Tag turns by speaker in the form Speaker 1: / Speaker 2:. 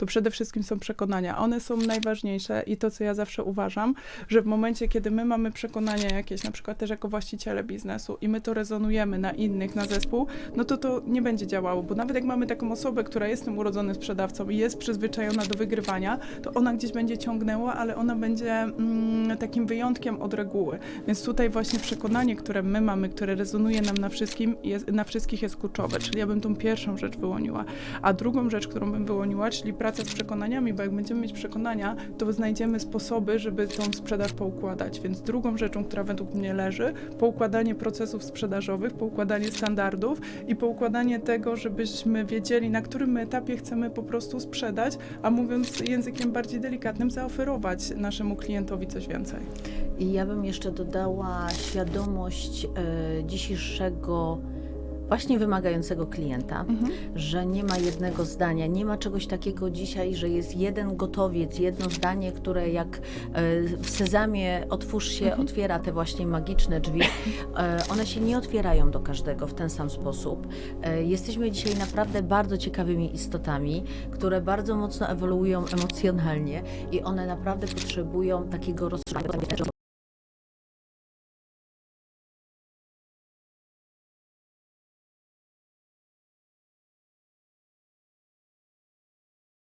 Speaker 1: to przede wszystkim są przekonania. One są najważniejsze i to, co ja zawsze uważam, że w momencie, kiedy my mamy przekonania jakieś, na przykład też jako właściciele biznesu i my to rezonujemy na innych, na zespół, no to to nie będzie działało, bo nawet jak mamy taką osobę, która jest tym urodzonym sprzedawcą i jest przyzwyczajona do wygrywania, to ona gdzieś będzie ciągnęła, ale ona będzie mm, takim wyjątkiem od reguły. Więc tutaj właśnie przekonanie, które my mamy, które rezonuje nam na wszystkim, jest, na wszystkich jest kluczowe, czyli ja bym tą pierwszą rzecz wyłoniła. A drugą rzecz, którą bym wyłoniła, czyli praca z przekonaniami, bo jak będziemy mieć przekonania, to znajdziemy sposoby, żeby tą sprzedaż poukładać. Więc drugą rzeczą, która według mnie leży, poukładanie procesów sprzedażowych, poukładanie standardów i poukładanie tego, żebyśmy wiedzieli, na którym etapie chcemy po prostu sprzedać, a mówiąc językiem bardziej delikatnym, zaoferować naszemu klientowi coś więcej.
Speaker 2: I ja bym jeszcze dodała świadomość e, dzisiejszego właśnie wymagającego klienta,
Speaker 1: Mhm.
Speaker 2: że nie ma jednego zdania, nie ma czegoś takiego dzisiaj, że jest jeden gotowiec, jedno zdanie, które jak e, w sezamie otwórz się,
Speaker 1: Mhm.
Speaker 2: otwiera te właśnie magiczne drzwi. E, one się nie otwierają do każdego w ten sam sposób. E, jesteśmy dzisiaj naprawdę bardzo ciekawymi istotami, które bardzo mocno ewoluują emocjonalnie i one naprawdę potrzebują takiego rozszerzenia